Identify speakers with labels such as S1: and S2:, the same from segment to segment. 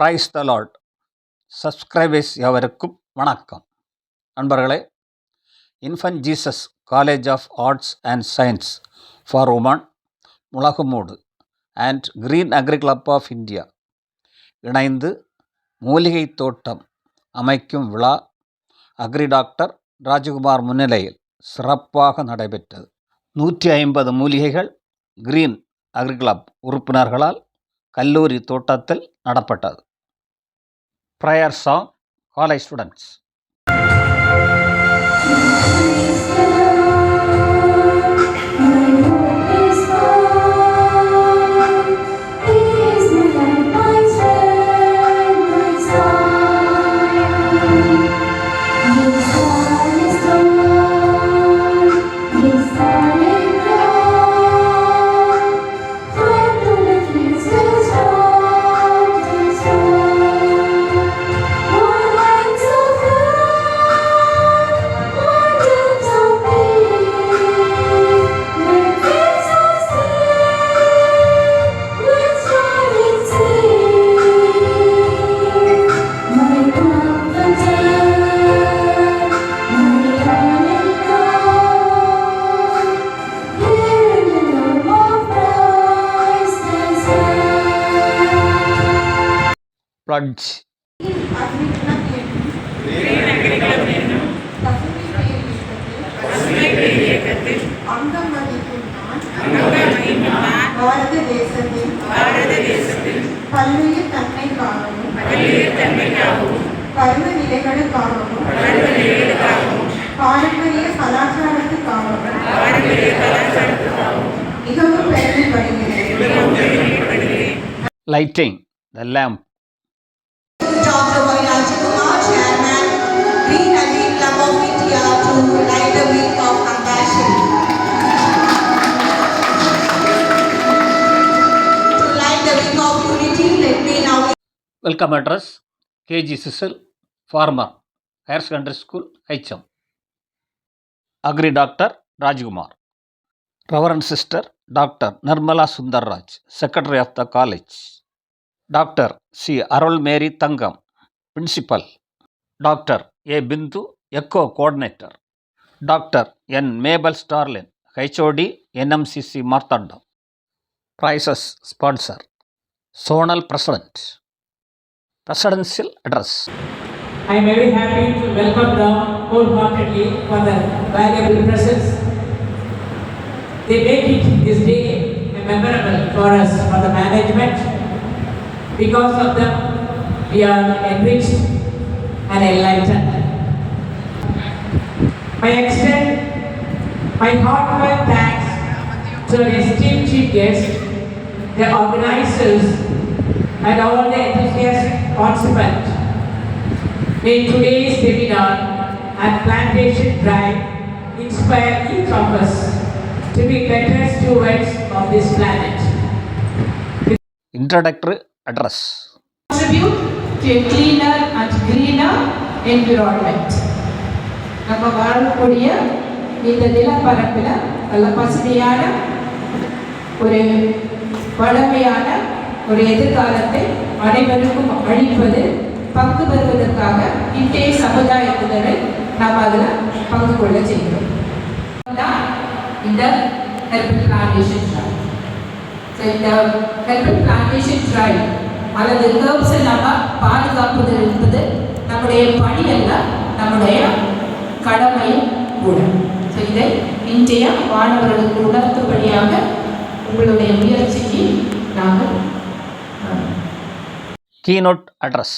S1: Praise the Lord subscribers எவருக்கும் வணக்கம். நண்பர்களே infant Jesus college of arts and science for women Mulagumoodu and green agri club of India இணைந்து மூலிகை தோட்டம் அமைக்கும் விழா அக்ரி டாக்டர் ராஜகுமார் முன்னிலையில் சிறப்பாக நடைபெற்றது. நூற்றி ஐம்பது மூலிகைகள் கிரீன் அக்ரி கிளப் உறுப்பினர்களால் கல்லூரி தோட்டத்தில் நடப்பட்டது. ப்ரேயர் சாங் காலேஜ் ஸ்டூடெண்ட்ஸ்
S2: தேசத்தின் பல்லுயிர் தன்மைக்காகவும் பருவ நிலைகளுக்காகவும் பாரம்பரிய கலாச்சாரத்துக்காகவும் மிகவும் பெருமைப்படுகிறேன்.
S1: Lighting the lamp welcome address KG Cecil former higher secondary school HM agri doctor Rajkumar reverend sister doctor Nirmala Sundarraj secretary of the college doctor C Arul Mary Thangam principal doctor A Bindu ఎక్కువ coordinator doctor N Mabel Starlin HOD NMCC D prizes sponsor Sonal president presidential address
S3: I am very happy to welcome them wholeheartedly for the valuable presence. They make it this day memorable for us, for the management. Because of them, we are enriched and enlightened. I extend my heartfelt thanks to our esteemed chief guest, the organizers, and all the enthusiastic participants. May today's seminar and plantation drive inspire each of us to be better stewards of this planet.
S1: Introductory address.
S4: contribute to a cleaner and greener environment. நம்ம வாழக்கூடிய இந்த நிலப்பரப்பில் நல்ல பசுமையான ஒரு வளமையான ஒரு எதிர்காலத்தை அனைவருக்கும் அளிப்பது பங்கு பெறுவதற்காக இன்றைய சமுதாயத்தினரை நாம் அதில் பங்கு கொள்ள செய்கிறோம் தான் இந்த ஹெர்பல் பிளான்டேஷன் ட்ரைவ் ஸோ இந்த ஹெர்பல் பிளான்டேஷன் ட்ரைவ் அல்லது ஹெர்ப்ஸை நம்ம பாதுகாப்பது என்பது நம்முடைய பணி அல்ல நம்முடைய கடமையும் கூட. ஸோ இதை இன்றைய மாணவர்களுக்கு உணர்த்தும்படியாக உங்களுடைய முயற்சிக்கு நாங்கள்
S1: Keynote address.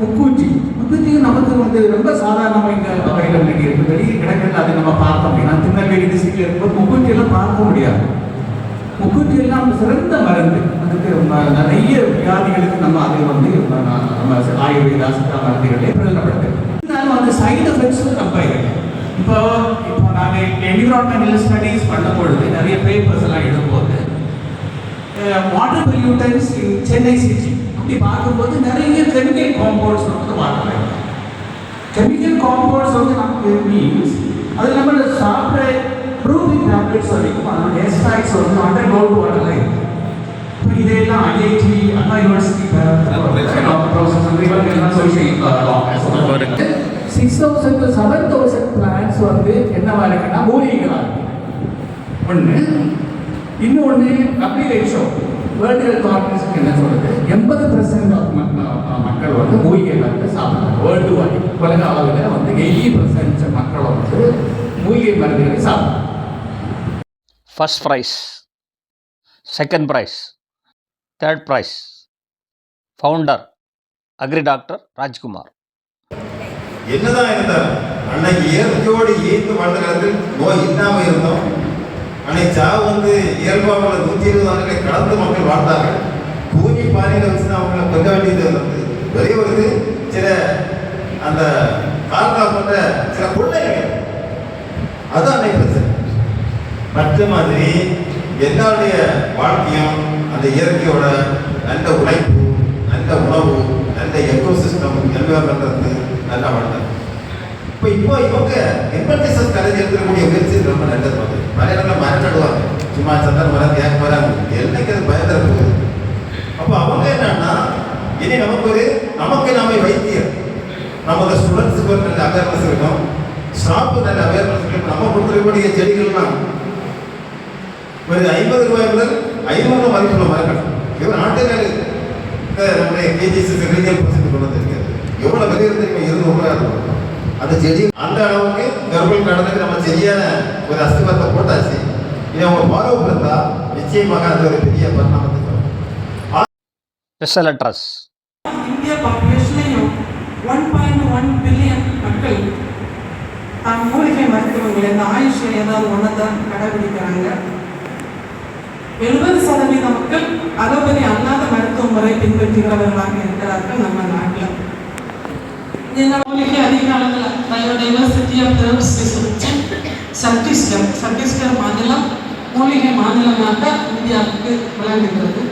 S5: முக்கூச்சி முக்கூச்சி நமக்கு வந்து ரொம்ப சாதாரணமாக வகையில் இன்னைக்கு இருக்கு. வெளியே இடங்கள்ல அதை நம்ம பார்க்க முடியும் திருநெல்வேலி டிஸ்ட்ரிக்ட்ல இருக்கும்போது முக்கூச்சி எல்லாம் பார்க்க முடியாது. முக்கூச்சி எல்லாம் சிறந்த மருந்து. அதுக்கு நிறைய வியாதிகளுக்கு நம்ம அதில் வந்து நம்ம ஆயுர்வேத அசுத்தா மருந்துகளே பிரயோஜனப்படுது இருந்தாலும் அந்த சைடு எஃபெக்ட்ஸும் ரொம்ப இருக்கு. இப்போ இப்போ நாங்கள் என்விரான்மெண்டல் ஸ்டடீஸ் பண்ணும்பொழுது நிறைய பேப்பர்ஸ் எல்லாம் எழுதும்போது water pollutants in Chennai city அப்படி பார்க்கும்போது நிறைய கெமிக்கல் காம்பவுண்ட்ஸ் வந்து வாட்டர் கெமிக்கல் காம்பவுண்ட்ஸ் வந்து நமக்கு மீன்ஸ் அது நம்ம சாப்பிட்ற ப்ரூவிங் டேப்லெட்ஸ் வரைக்கும் அதோட எஸ்டாக்ஸ் வந்து அண்டர் கிரவுண்ட் இருக்குது six thousand seven thousand plants வந்து என்னவா இருக்குன்னா மூலிகைகளாக ஒன்று இன்னொன்று WHO வேர்ல்டு ஹெல்த் ஆர்கனைசேஷன் என்ன சொல்றது? எண்பது பர்சன்ட் மக்கள் வந்து மூலிகைகள் வந்து சாப்பிடுறாங்க வேர்ல்டு உலக அளவில் வந்து எயிட்டி பர்சன்ட் மக்கள் வந்து மூலிகை மருந்துகளை சாப்பிடுறாங்க.
S1: First prize second prize third prize founder agri doctor Rajkumar
S6: என்னதான் இருந்தாலும் அன்னைக்கு இயற்கையோடு ஈர்த்து வாழ்ந்த காலத்தில் நோய் இல்லாமல் இருந்தோம். அன்னைக்கு சாவு வந்து இயல்பாக நூற்றி இருபது ஆண்டுகளை கடந்து மக்கள் வாழ்ந்தார்கள். கூலி பானையில் வச்சு தான் அவங்கள கொல்ல வேண்டியது வந்து ஒரே ஒரு இது சில அந்த கால்காப்பட்ட சில பிள்ளைகள் அதுதான் அன்னைக்கு பிரச்சனை. மற்ற மாதிரி எல்லாருடைய வாழ்க்கையும் அந்த இயற்கையோட நல்ல உழைப்பு நல்ல உணவு நல்ல எக்கோசிஸ்டம் என்விரான்மெண்ட் நல்லா வளர்ந்தது இப்போ இப்போ இவங்க எம்பர்டிசஸ் காலேஜ் எடுக்கக்கூடிய முயற்சி ரொம்ப நல்லது பார்த்து. நிறைய மரம் நடுவாங்க சும்மா சந்தன மரம் தேக்க மரம் என்னைக்கு அது பயந்துட போகுது. அப்போ அவங்க என்னன்னா இனி நமக்கு ஒரு நமக்கு நாமே வைத்தியம். நமக்கு ஸ்டூடெண்ட்ஸுக்கு ஒரு நல்ல அவேர்னஸ் இருக்கும் ஸ்டாஃபு நல்ல அவேர்னஸ் இருக்கும் நம்ம கொடுத்துருக்கக்கூடிய செடிகள்லாம் ஒரு ஐம்பது ரூபாய் முதல் ஐநூறு மதிப்புள்ள மரங்கள் இவர் இந்த நம்முடைய கேஜிசி ரீஜியல் பர்சன்ட் கொண்டு வந்திருக்காரு எவ்வளோ விலை இருந்து இப்போ இருநூறு ரூபாய் இருக்கும் அந்த செடி அந்த அளவுக்கு கர்ப்பல் கடனுக்கு நம்ம சரியான ஒரு அஸ்திவாரத்தை போட்டாச்சு. இதை அவங்க ஃபாலோ பண்ணா நிச்சயமாக அது ஒரு பெரிய பரிணாமத்துக்கு
S1: அட்ரஸ்
S7: இந்திய பாப்புலேஷனையும் ஒன் பாயிண்ட் ஒன் பில்லியன் மக்கள் தான் மூலிகை மருத்துவங்கள் இந்த ஆயுஷை ஏதாவது ஒன்று தான் கடைபிடிக்கிறாங்க. எழுபது சதவீத மக்கள் அலோபதி அல்லாத மருத்துவ முறை பின்பற்றுகிறவர்களாக இருக்கிறார்கள் நம்ம நாட்டில். இந்த அதிக அளவில் biodiversity of herbs Chhattisgarh Chhattisgarh மாநிலம் மூலிகை மாநிலமாக இந்தியாவுக்கு விளங்குகிறது.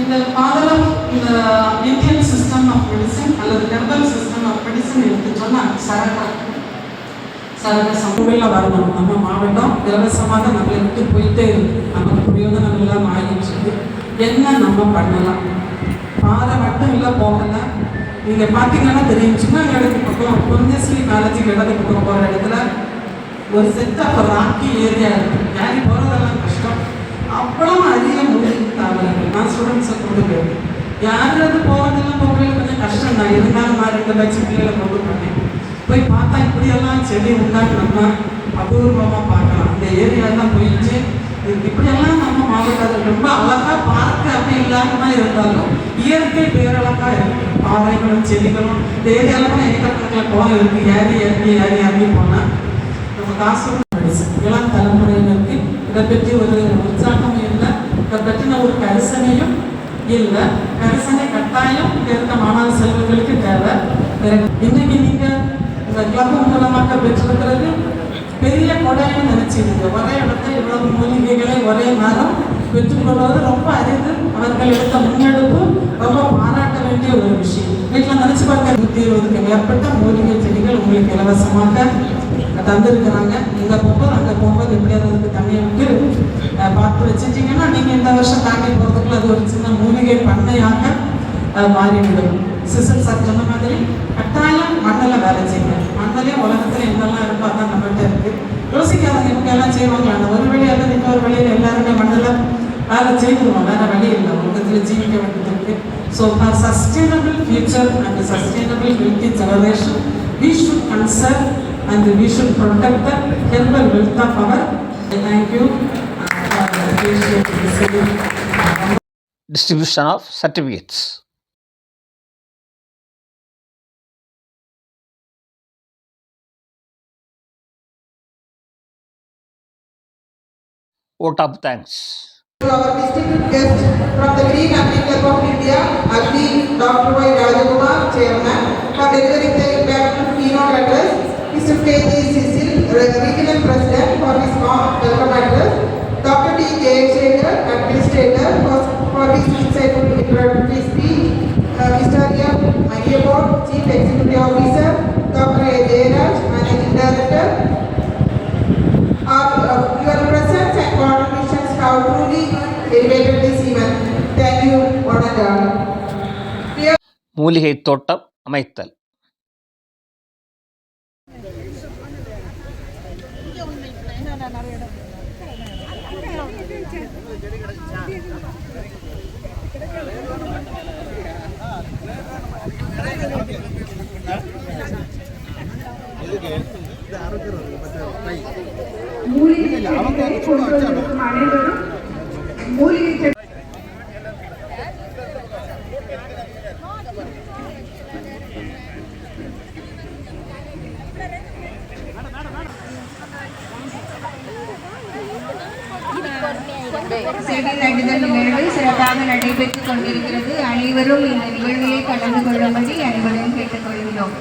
S7: இந்த மாநிலம் இந்த இந்தியன் சிஸ்டம் ஆஃப் மெடிசன் அல்லது ஹெர்பல் சிஸ்டம் ஆஃப் மெடிசன் எடுத்து சொன்னால் சரகா சர்வ சமூகத்தில் வரணும் நம்ம மாவட்டம் இலவசமாக நம்மளை விட்டு போயிட்டே இருக்கு. நமக்கு பிரயோஜனம் எல்லாம் ஆகிடுச்சு என்ன நம்ம பண்ணலாம்? பாதை மட்டும் இல்லை போகல. நீங்கள் பார்த்தீங்கன்னா தெரியும். சின்ன இடத்துக்கு பக்கம் பொன்னஸ்ரீ காலேஜுக்கு இடத்துக்கு பக்கம் போகிற இடத்துல ஒரு செட் அப்போ ராக்கி ஏரியா இருக்கு. யாரி போகிறதெல்லாம் கஷ்டம். அவ்வளோ அதிக மூலிகை தாவலங்கள் நான் ஸ்டூடெண்ட்ஸை கொண்டு போயிருக்கேன் யாராவது போகிறதெல்லாம் போகிறது கொஞ்சம் கஷ்டம் தான் இருந்தாலும் நான் ரெண்டு பேட்ச் பிள்ளைகளை கொண்டு போனேன். போய் பார்த்தா இப்படியெல்லாம் செடி உண்டான்னு அபூர்வமாக பார்க்கலாம். இந்த ஏரியாலாம் போயிடுச்சு. இப்படியெல்லாம் நம்ம மாவட்டத்தில் ரொம்ப அழகாக பார்க்க அப்படி இல்லாமல் இருந்தாலும் இயற்கை பேரழகாக இருக்கு. பாறைகளும் செடிகளும் இந்த ஏரியாலாம் ஏக்கத்தில் குளம் இருக்கு. ஏறி இறங்கி ஏறி இறங்கி போனால் நம்ம காசு இளம் தலைமுறையினருக்கு இதை பற்றி ஒரு உற்சாகம் இல்லை. இதை பற்றின ஒரு கரிசனையும் இல்லை. கரிசனை கட்டாயம் இருக்க மாணவ செல்வங்களுக்கு தேவை. இன்னைக்கு நீங்க இந்த கிளப் மூலமாக பெற்றிருக்கிறது பெரிய கொடைன்னு நினைச்சிருங்க. ஒரே இடத்துல இவ்வளவு மூலிகைகளை ஒரே மரம் பெற்றுக்கொள்வது ரொம்ப அரிது. அவர்கள் எடுத்த முன்னெடுப்பு ரொம்ப பாராட்ட வேண்டிய ஒரு விஷயம். வீட்டில் நினைச்சு பார்க்க நூற்றி இருபதுக்கு மேற்பட்ட மூலிகை செடிகள் உங்களுக்கு இலவசமாக தந்திருக்கிறாங்க. இங்கே போகும்போது அங்கே போகும்போது எப்படியாவது தண்ணியை விட்டு பார்த்து வச்சுட்டீங்கன்னா நீங்கள் இந்த வருஷம் தாண்டி போகிறதுக்குள்ள அது ஒரு சின்ன மூலிகை பண்ணையாக மாறிவிடும். சிசல் சார் சொன்ன மாதிரி கட்டாயம் மண்ணில் வேலை செய்யுங்க. மண்ணிலே உலகத்தில் என்னெல்லாம் இருக்கோ அதான் நம்மகிட்ட இருக்கு. யோசிக்காதங்க இவங்க எல்லாம் செய்வாங்க அந்த ஒரு வழியாக இன்னொரு வழியில் எல்லாருமே மண்ணில் வேலை செய்துருவோம் வேற வழி இல்லை. உலகத்தில் ஜீவிக்க வேண்டியது இருக்கு. So for sustainable future and sustainable healthy generation we should conserve and we should protect the herbal wealth of our. Thank you. uh, for the
S1: vote of thanks
S8: To our distinguished guest from the Green Agri Club of India, Agri Dr. Y. Rajakumar, Chairman, for delivering the impactful keynote address. Mr. K. J. Cecil, Regional President, for his welcome address. Dr. T. Jayashekhar, Administrator, for, for his insightful introductory speech. Uh, Mr. M. Mayapur, Chief Executive Officer.
S1: மூலிகை தோட்டம் அமைத்தல்
S2: மூலிகை செடி
S9: நடுதல் நிகழ்வு சிறப்பாக நடைபெற்றுக் கொண்டிருக்கிறது. அனைவரும் இந்த நிகழ்விலே கலந்து கொள்ளும்படி அனைவரும் கேட்டுக்கொள்கிறோம்.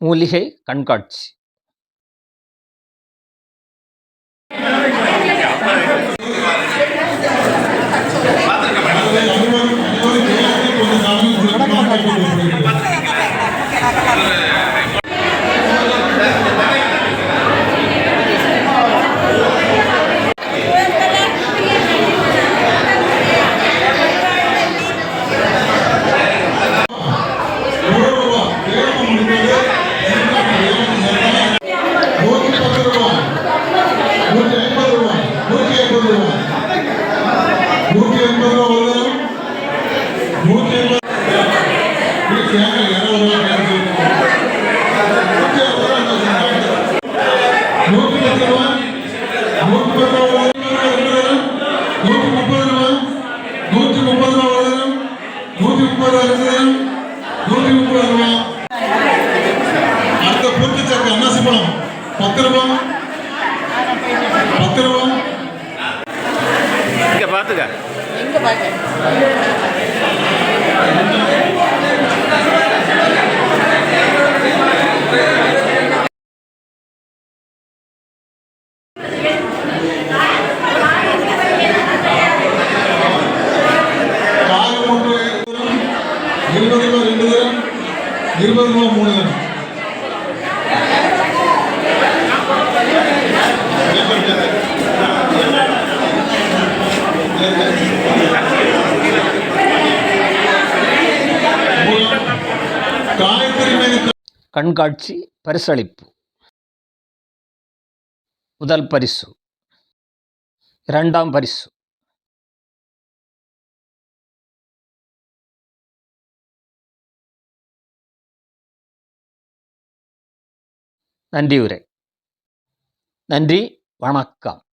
S1: மூலிகை கண்காட்சி
S10: Gracias. இருபது ரூபா மூணு தரம்
S1: கண்காட்சி பரிசளிப்பு. முதல் பரிசு. இரண்டாம் பரிசு. நன்றியுரை நன்றி வணக்கம்.